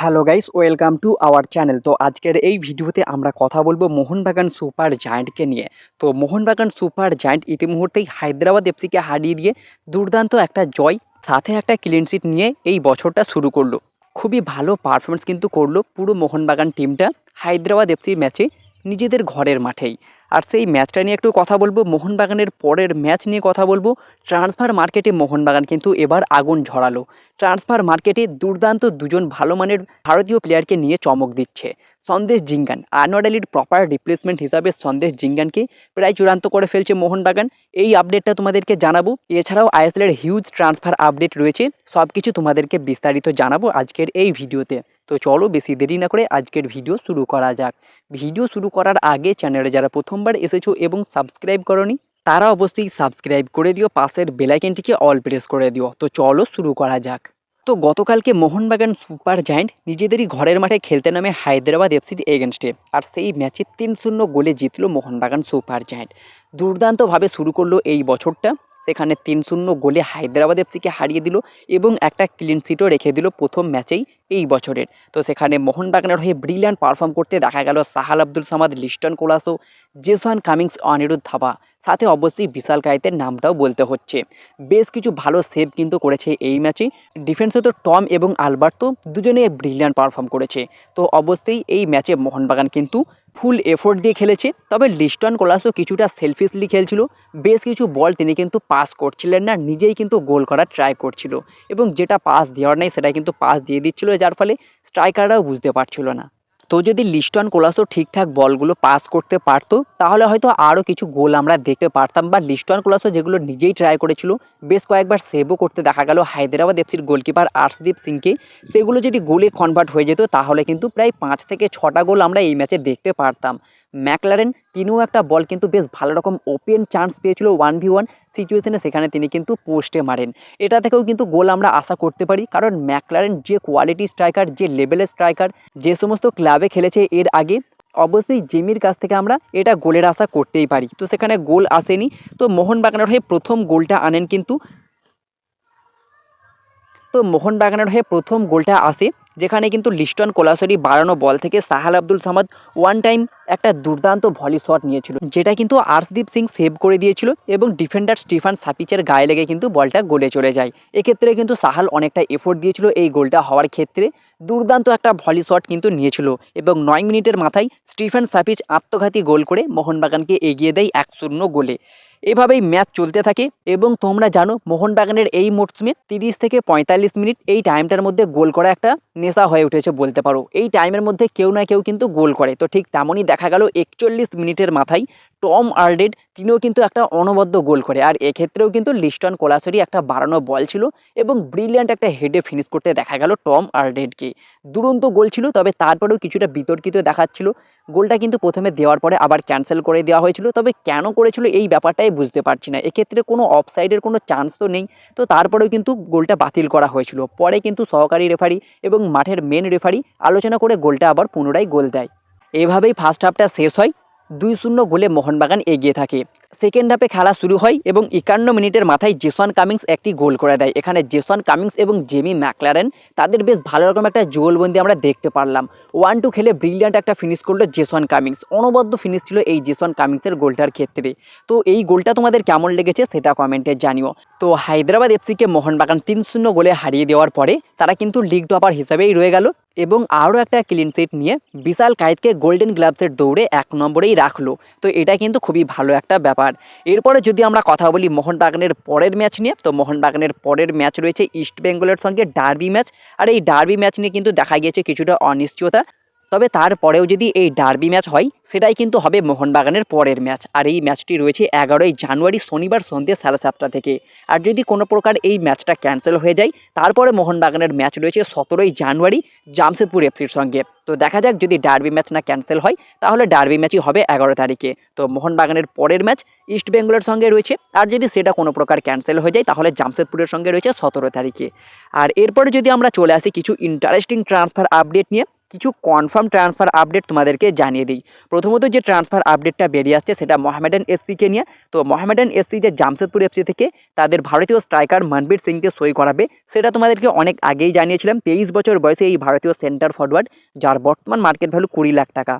Hello guys welcome to our channel তো আজকের এই ভিডিওতে আমরা কথা বলব মোহনবাগান সুপার জায়ান্টকে নিয়ে। তো মোহনবাগান সুপার জায়ান্ট ইতিমুহূর্তেই হায়দ্রাবাদ এফসিকে হারিয়ে দিয়ে দুর্দান্ত একটা জয়, সাথে একটা ক্লিনশিট নিয়ে এই বছরটা শুরু করল। খুবই ভালো পারফরমেন্স কিন্তু করল পুরো মোহনবাগান টিমটা হায়দ্রাবাদ এফসির ম্যাচে নিজেদের ঘরের মাঠেই। আর সেই ম্যাচটা নিয়ে একটু কথা বলব। মোহনবাগানের পরের ম্যাচ নিয়ে কথা বলব। ট্রান্সফার মার্কেটে মোহনবাগান কিন্তু এবার আগুন ঝরালো। ট্রান্সফার মার্কেটে দুর্দান্ত দুজন ভালো মানের ভারতীয় প্লেয়ারকে নিয়ে চমক দিচ্ছে। সন্দেশ জিঙ্গান, আনোয়ার আলীর প্রপার রিপ্লেসমেন্ট হিসাবে সন্দেশ জিঙ্গানকে প্রায় চূড়ান্ত করে ফেলছে মোহনবাগান। এই আপডেটটা তোমাদেরকে জানাব। এছাড়াও আইএসএলের হিউজ ট্রান্সফার আপডেট রয়েছে। সব কিছু তোমাদেরকে বিস্তারিত জানাব আজকের এই ভিডিওতে। তো চলো বেশি দেরি না করে আজকের ভিডিও শুরু করা যাক। ভিডিও শুরু করার আগে চ্যানেলে যারা প্রথমবার এসেছ এবং সাবস্ক্রাইব করনি, তারা অবশ্যই সাবস্ক্রাইব করে দিও, পাশের বেলাইকেনটিকে অল প্রেস করে দিও। তো চলো শুরু করা যাক। তো গতকালকে মোহনবাগান সুপার জায়েন্ট নিজেদেরই ঘরের মাঠে খেলতে নামে হায়দ্রাবাদ এফসির এগেনস্টে আর সেই ম্যাচে তিন শূন্য গোলে জিতলো মোহনবাগান সুপার জায়েন্ট। দুর্দান্তভাবে শুরু করল এই বছরটা। সেখানে তিন শূন্য গোলে হায়দ্রাবাদ এফসিকে হারিয়ে দিল এবং একটা ক্লিন সিটও রেখে দিল প্রথম ম্যাচেই এই বছরের। তো সেখানে মোহনবাগানের হয়ে ব্রিলিয়ান্ট পারফর্ম করতে দেখা গেল সাহাল আব্দুল সামাদ, লিস্টন কোলাসো, জেসওয়ান কামিংস, অনিরুদ্ধ ধাবা সাথে অবশ্যই বিশাল কায়েতের নামটাও বলতে হচ্ছে। বেশ কিছু ভালো সেভ কিন্তু করেছে এই ম্যাচে ডিফেন্সে তো টম এবং আলবার্তো দুজনে ব্রিলিয়ান্ট পারফর্ম করেছে। তো অবশ্যই এই ম্যাচে মোহনবাগান কিন্তু ফুল এফোর্ট দিয়ে খেলেছে। তবে লিস্টন কোলাসও কিছুটা সেলফিশলি খেলছিল। বেশ কিছু বল তিনি কিন্তু পাস করছিলেন না, নিজেই কিন্তু গোল করার ট্রাই করছিল। এবং যেটা পাস দেওয়ার নেই, সেটা কিন্তু পাস দিয়ে দিচ্ছিল, যার ফলে স্ট্রাইকাররাও বুঝতে পারছিল না। তো যদি লিস্টন কোলাসও ঠিকঠাক বলগুলো পাস করতে পারতো, তাহলে হয়তো আরও কিছু গোল আমরা দেখতে পারতাম বা লিস্টন কোলাসও যেগুলো নিজেই ট্রাই করেছিল, বেশ কয়েকবার সেভও করতে দেখা গেল হায়দ্রাবাদ এফসির গোলকিপার আর্শদীপ সিংকে। সেগুলো যদি গোলে কনভার্ট হয়ে যেত, তাহলে কিন্তু প্রায় পাঁচ থেকে ছটা গোল আমরা এই ম্যাচে দেখতে পারতাম। ম্যাকলারেন, তিনিও একটা বল কিন্তু বেশ ভালো রকম ওপেন চান্স পেয়েছিল ওয়ান ভি ওয়ান সিচুয়েশনে, সেখানে তিনি কিন্তু পোস্টে মারেন। এটা থেকেও কিন্তু গোল আমরা আশা করতে পারি, কারণ ম্যাকলারেন যে কোয়ালিটি স্ট্রাইকার যে লেভেলের স্ট্রাইকার যে সমস্ত ক্লাবে খেলেছে এর আগে, অবশ্যই জেমির কাছ থেকে আমরা এটা গোলের আশা করতেই পারি। তো সেখানে গোল আসেনি। তো মোহনবাগানের হয়ে প্রথম গোলটা আনেন কিন্তু তো মোহনবাগানের হয়ে প্রথম গোলটা আসে, যেখানে কিন্তু লিস্টন কোলাসরি বাড়ানো বল থেকে সাহাল আব্দুল সামাদ ওয়ান টাইম একটা দুর্দান্ত ভলি শট নিয়েছিল, যেটা কিন্তু আর্শদীপ সিং সেভ করে দিয়েছিল এবং ডিফেন্ডার স্টিফান সাপিচের গায়ে লেগে কিন্তু বলটা গোলে চলে যায়। এক্ষেত্রে কিন্তু সাহাল অনেকটা এফোর্ট দিয়েছিল এই গোলটা হওয়ার ক্ষেত্রে। দুর্দান্ত একটা ভলি শট কিন্তু নিয়েছিল এবং নয় মিনিটের মাথায় স্টিফেন সাপিচ আত্মঘাতী গোল করে মোহনবাগানকে এগিয়ে দেয় এক শূন্য গোলে। এভাবেই ম্যাচ চলতে থাকে এবং তোমরা জানো মোহনবাগানের এই মরশুমে তিরিশ থেকে পঁয়তাল্লিশ মিনিট এই টাইমটার মধ্যে গোল করা একটা নেশা হয়ে উঠেছে বলতে পারো। এই টাইমের মধ্যে কেউ না কেউ কিন্তু গোল করে, তো ঠিক তেমনই দেখা গেল একচল্লিশ মিনিটের মাথায় টম আর্ডেড, তিনিও কিন্তু একটা অনবদ্য গোল করে। আর এক্ষেত্রেও কিন্তু লিস্টন কোলাসরি একটা বাড়ানো বল ছিল এবং ব্রিলিয়ান্ট একটা হেডে ফিনিশ করতে দেখা গেল টম আর্ডেডকে। দুরন্ত গোল ছিল, তবে তারপরেও কিছুটা বিতর্কিত দেখাচ্ছিল। গোলটা কিন্তু প্রথমে দেওয়ার পরে আবার ক্যান্সেল করে দেওয়া হয়েছিল, তবে কেন করেছিল এই ব্যাপারটাই বুঝতে পারছি না। এক্ষেত্রে কোনো অফসাইডের কোনো চান্স তো নেই, তো তারপরেও কিন্তু গোলটা বাতিল করা হয়েছিল। পরে কিন্তু সহকারী রেফারি এবং মাঠের মেন রেফারি আলোচনা করে গোলটা আবার পুনরায় গোল দেয়। এভাবেই ফার্স্ট হাফটা শেষ হয়। দুই শূন্য গোলে মোহনবাগান এগিয়ে থাকে। সেকেন্ড হাফে খেলা শুরু হয় এবং একান্ন মিনিটের মাথায় জেসন কামিংস একটি গোল করে দেয়। এখানে জেসন কামিংস এবং জেমি ম্যাকলারেন তাদের বেশ ভালো রকম একটা জোলবন্দি আমরা দেখতে পারলাম। ওয়ান টু খেলে ব্রিলিয়ান্ট একটা ফিনিশ করল জেসন কামিংস। অনবদ্য ফিনিশ ছিল এই জেসন কামিংসের গোলটার ক্ষেত্রে। তো এই গোলটা তোমাদের কেমন লেগেছে সেটা কমেন্টে জানিও। তো হায়দ্রাবাদ এফসিকে মোহনবাগান তিন শূন্য গোলে হারিয়ে দেওয়ার পরে তারা কিন্তু লিগ টপার হিসাবেই রয়ে গেল। এবং আরও একটা ক্লিন সিট নিয়ে বিশাল কায়েদকে গোল্ডেন গ্লাভসের দৌড়ে এক নম্বরেই রাখল। তো এটা কিন্তু খুবই ভালো একটা ব্যাপার। এরপরে যদি আমরা কথা বলি মোহনবাগানের পরের ম্যাচ নিয়ে, তো মোহনবাগানের পরের ম্যাচ রয়েছে ইস্টবেঙ্গলের সঙ্গে ডার্বি ম্যাচ আর এই ডার্বি ম্যাচ নিয়ে কিন্তু দেখা গিয়েছে কিছুটা অনিশ্চয়তা। তবে তারপরেও যদি এই ডার্বি ম্যাচ হয়, সেটাই কিন্তু হবে মোহনবাগানের পরের ম্যাচ। আর এই ম্যাচটি রয়েছে এগারোই জানুয়ারি শনিবার সন্ধ্যে সাড়ে সাতটা থেকে। আর যদি কোনো প্রকার এই ম্যাচটা ক্যান্সেল হয়ে যায়, তারপরে মোহনবাগানের ম্যাচ রয়েছে সতেরোই জানুয়ারি জামশেদপুর এফসির সঙ্গে। তো দেখা যাক যদি ডার্বি ম্যাচ না ক্যান্সেল হয়, তাহলে ডার্বি ম্যাচই হবে এগারো তারিখে। তো মোহনবাগানের পরের ম্যাচ ইস্ট বেঙ্গলের সঙ্গে রয়েছে। আর যদি সেটা কোনো প্রকার ক্যান্সেল হয়ে যায়, তাহলে জামশেদপুরের সঙ্গে রয়েছে সতেরো তারিখে। আর এরপরে যদি আমরা চলে আসি কিছু ইন্টারেস্টিং ট্রান্সফার আপডেট নিয়ে কিছু কনফার্ম ট্রান্সফার আপডেট তোমাদেরকে জানিয়ে দিই। প্রথমত যে ট্রান্সফার আপডেটটা বেরিয়ে আসছে, সেটা মোহামেডান এসসিকে নিয়ে। তো মোহামেডান এসসি যে জামশেদপুর এফসি থেকে তাদের ভারতীয় স্ট্রাইকার মনবীর সিংকে সই করাবে, সেটা তোমাদেরকে অনেক আগেই জানিয়েছিলাম, তেইশ বছর বয়সে এই ভারতীয় সেন্টার ফরওয়ার্ড যার বর্তমান মার্কেট ভ্যালু কুড়ি লাখ টাকা।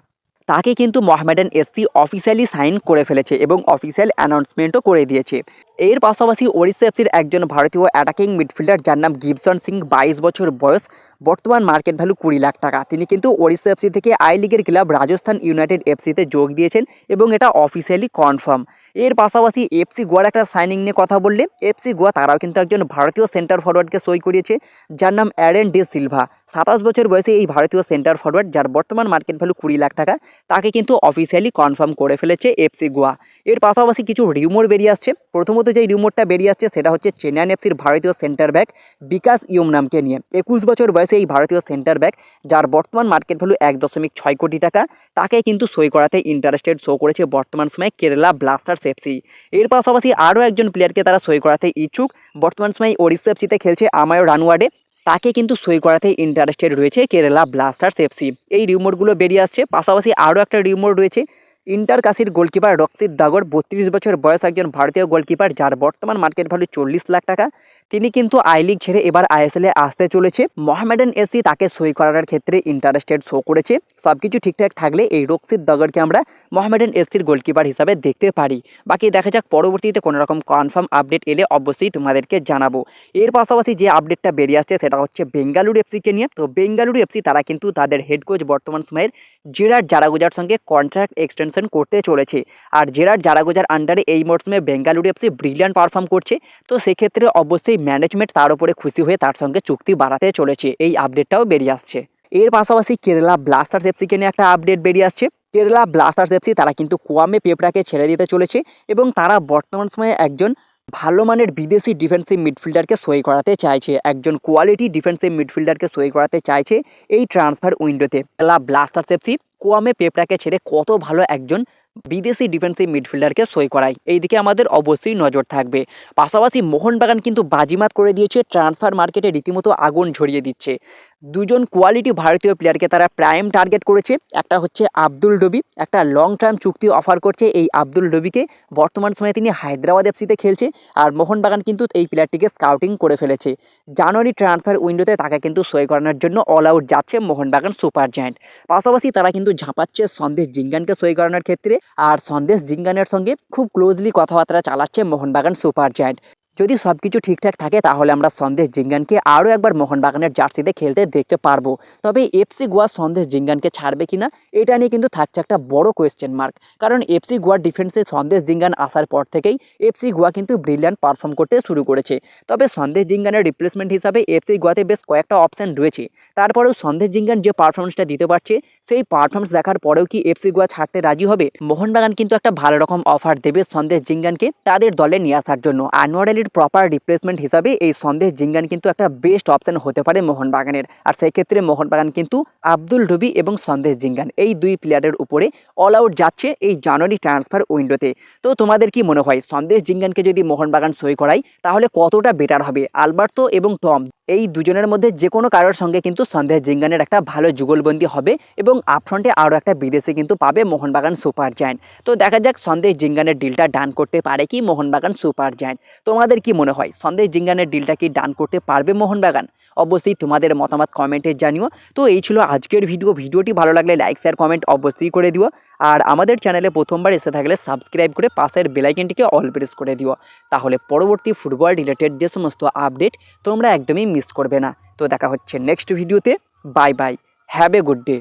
তাকে কিন্তু মোহামেডান এসসি অফিসিয়ালি সাইন করে ফেলেছে এবং অফিসিয়াল অ্যানাউন্সমেন্টও করে দিয়েছে। এর পাশাপাশি ওড়িশা এফসির একজন ভারতীয় অ্যাটাকিং মিডফিল্ডার যার নাম গিবসন সিং বাইশ বছর বয়স। বর্তমান মার্কেট ভ্যালু কুড়ি লাখ টাকা। তিনি কিন্তু ওড়িশা এফসি থেকে আই লিগের ক্লাব রাজস্থান ইউনাইটেড এফসিতে যোগ দিয়েছেন এবং এটা অফিসিয়ালি কনফার্ম এর পাশাপাশি এফসি গোয়ার একটা সাইনিং নিয়ে কথা বললে এফসি গোয়া তারাও কিন্তু একজন ভারতীয় সেন্টার ফরওয়ার্ডকে সই করিয়েছে, যার নাম অ্যারেন ডি সিলভা সাতাশ বছর বয়সে এই ভারতীয় সেন্টার ফরওয়ার্ড যার বর্তমান মার্কেট ভ্যালু কুড়ি লাখ টাকা, তাকে কিন্তু অফিসিয়ালি কনফার্ম করে ফেলেছে এফসি গোয়া। এর পাশাপাশি কিছু রিউমোর বেরিয়ে আসছে। প্রথমত যেই রিউমোরটা বেরিয়ে আসছে, সেটা হচ্ছে চেন্নাইন এফসির ভারতীয় সেন্টার ব্যাক বিকাশ ইয়ম নামকে নিয়ে। একুশ বছর বয়সে এই ভারতীয় সেন্টার ব্যাক যার বর্তমান মার্কেট ভ্যালু এক দশমিক ছয় কোটি টাকা, তাকে কিন্তু সই করাতে ইন্টারেস্টেড শো করেছে বর্তমান সময়ে কেরালা ব্লাস্টার্স এফসি এর পাশাপাশি আরও একজন প্লেয়ারকে তারা সই করাতে ইচ্ছুক, বর্তমান সময়ে ওড়িশা এফসিতে খেলছে আমায় রানওয়ার্ডে তাকে কিন্তু সই করাতে ইন্টারেস্টেড রয়েছে কেরালা ব্লাস্টার্স এফসি এই রিউমোরগুলো বেরিয়ে আসছে, পাশাপাশি আরও একটা রিউমোর রয়েছে ইন্টার কাশির গোলকিপার রক্সিত দাগর বত্রিশ বছর বয়স একজন ভারতীয় গোলকিপার, যার বর্তমান মার্কেট ভ্যালু চল্লিশ লাখ টাকা। তিনি কিন্তু আই লিগ ছেড়ে এবার আইএসএলে আসতে চলেছে। মোহামেডান এসি তাকে সই করার ক্ষেত্রে ইন্টারেস্টেড শো করেছে। সব কিছু ঠিকঠাক থাকলে এই রক্সিত দাগরকে আমরা মোহামেডান এসির গোলকিপার হিসাবে দেখতে পারি। বাকি দেখা যাক, পরবর্তীতে কোনো রকম কনফার্ম আপডেট এলে অবশ্যই তোমাদেরকে জানাব। এর পাশাপাশি যে আপডেটটা বেরিয়ে আসছে, সেটা হচ্ছে বেঙ্গালুরু এফসিকে নিয়ে। তো বেঙ্গালুরু এফসি তারা কিন্তু তাদের হেড কোচ বর্তমান সময়ের জেরার জারাগুজার সঙ্গে কন্ট্রাক্ট এক্সটেনশন করতে চলেছে। আর জেরার জারাগুজার আন্ডারে এই মরশুমে বেঙ্গালুরু এফসি ব্রিলিয়ান্ট পারফর্ম করছে। তো সেক্ষেত্রে অবশ্যই ম্যানেজমেন্ট তার উপরে খুশি হয়ে তার সঙ্গে চুক্তি বাড়াতে চলেছে। এই আপডেটটাও বেরিয়ে আসছে। এর পাশাপাশি কেরালা ব্লাস্টার্স এফসিকে নিয়ে একটা আপডেট বেরিয়ে আসছে। কেরালা ব্লাস্টার্স এফসি তারা কিন্তু কোয়ামে পেপড়াকে ছেড়ে দিতে চলেছে এবং তারা বর্তমান সময়ে একজন ভালো মানের বিদেশি ডিফেন্সিভ মিডফিল্ডারকে সই করাতে চাইছে। একজন কোয়ালিটি ডিফেন্সিভ মিডফিল্ডারকে সই করাতে চাইছে এই ট্রান্সফার উইন্ডোতে কেরালা ব্লাস্টার্স এফসি কোয়ামে পেপরাকে ছেড়ে কত ভালো একজন বিদেশি ডিফেন্সিভ মিডফিল্ডারকে সই করায়। এই দিকে আমাদের অবশ্যই নজর থাকবে। পাশাপাশি মোহনবাগান কিন্তু বাজিমাত করে দিয়েছে ট্রান্সফার মার্কেটে রীতিমতো আগুন ঝরিয়ে দিচ্ছে। দুজন কোয়ালিটি ভারতীয় প্লেয়ারকে তারা প্রাইম টার্গেট করেছে। একটা হচ্ছে আব্দুল ডবি একটা লং টার্ম চুক্তি অফার করছে এই আব্দুল ডবিকে বর্তমান সময়ে তিনি হায়দ্রাবাদ এফসিতে খেলছে আর মোহনবাগান কিন্তু এই প্লেয়ারটিকে স্কাউটিং করে ফেলেছে। জানুয়ারি ট্রান্সফার উইন্ডোতে তাকে কিন্তু সই করানোর জন্য অল আউট যাচ্ছে মোহনবাগান সুপার জায়ান্ট পাশাপাশি তারা কিন্তু ঝাঁপাচ্ছে সন্দেশ জিঙ্গানকে সই করানোর ক্ষেত্রে। আর সন্দেশ জিঙ্গানের সঙ্গে খুব ক্লোজলি কথাবার্তা চালাচ্ছে মোহনবাগান সুপার জায়ান্ট। যদি সব কিছু ঠিকঠাক থাকে, তাহলে আমরা সন্দেশ জিঙ্গানকে আরও একবার মোহনবাগানের জার্সিতে খেলতে দেখতে পারব। তবে এফসি গোয়া সন্দেশ জিঙ্গানকে ছাড়বে কিনা, এটা নিয়ে কিন্তু থাকছে একটা বড় কোয়েশ্চেন মার্ক কারণ এফসি গোয়ার ডিফেন্সে সন্দেশ জিঙ্গান আসার পর থেকেই এফসি গোয়া কিন্তু ব্রিলিয়ান্ট পারফর্ম করতে শুরু করেছে। তবে সন্দেশ জিঙ্গানের রিপ্লেসমেন্ট হিসাবে এফসি গোয়াতে বেশ কয়েকটা অপশন রয়েছে। তারপরেও সন্দেশ জিঙ্গান যে পারফরমেন্সটা দিতে পারছে, সেই পারফরমেন্স দেখার পরেও কি এফসি গোয়া ছাড়তে রাজি হবে? মোহনবাগান কিন্তু একটা ভালো রকম অফার দেবে সন্দেশ জিঙ্গানকে তাদের দলে নিয়ে আসার জন্য। আনোয়ার আলীর প্রপার রিপ্লেসমেন্ট হিসাবে এই সন্দেশ জিঙ্গান কিন্তু একটা বেস্ট অপশন হতে পারে মোহনবাগানের। আর সেই ক্ষেত্রে মোহনবাগান কিন্তু আব্দুল রবি এবং সন্দেশ জিঙ্গান এই দুই প্লেয়ারের উপরে অল আউট যাচ্ছে এই জানুয়ারি ট্রান্সফার উইন্ডোতে তো। তোমাদের কি মনে হয়? সন্দেশ জিঙ্গানকে যদি মোহনবাগান সই করায়, তাহলে কতটা বেটার হবে? আলবার্তো এবং টম এই দুজনের মধ্যে যে কোনো কারোর সঙ্গে কিন্তু সন্দেশ জিঙ্গানের একটা ভালো যুগলবন্দি হবে এবং আপফ্রন্টে আরও একটা বিদেশি কিন্তু পাবে মোহনবাগান সুপার জায়ান্ট। তো দেখা যাক সন্দেশ জিঙ্গানের ডিলটা ডান করতে পারে কি মোহনবাগান সুপার জায়ান্ট। তোমাদের কি মনে হয়? সন্দেশ জিঙ্গানের ডিলটা কি ডান করতে পারবে মোহনবাগান? অবশ্যই তোমাদের মতামত কমেন্টে জানিও। তো এই ছিল আজকের ভিডিও ভিডিওটি ভালো লাগলে লাইক শেয়ার কমেন্ট অবশ্যই করে দিও। আর আমাদের চ্যানেলে প্রথমবার এসে থাকলে সাবস্ক্রাইব করে পাশের বেলাইকেনটিকে অল প্রেস করে দিও। তাহলে পরবর্তী ফুটবল রিলেটেড যে সমস্ত আপডেট তোমরা একদমই মিস করবে না। তো দেখা হচ্ছে নেক্সট ভিডিওতে bye bye have a good day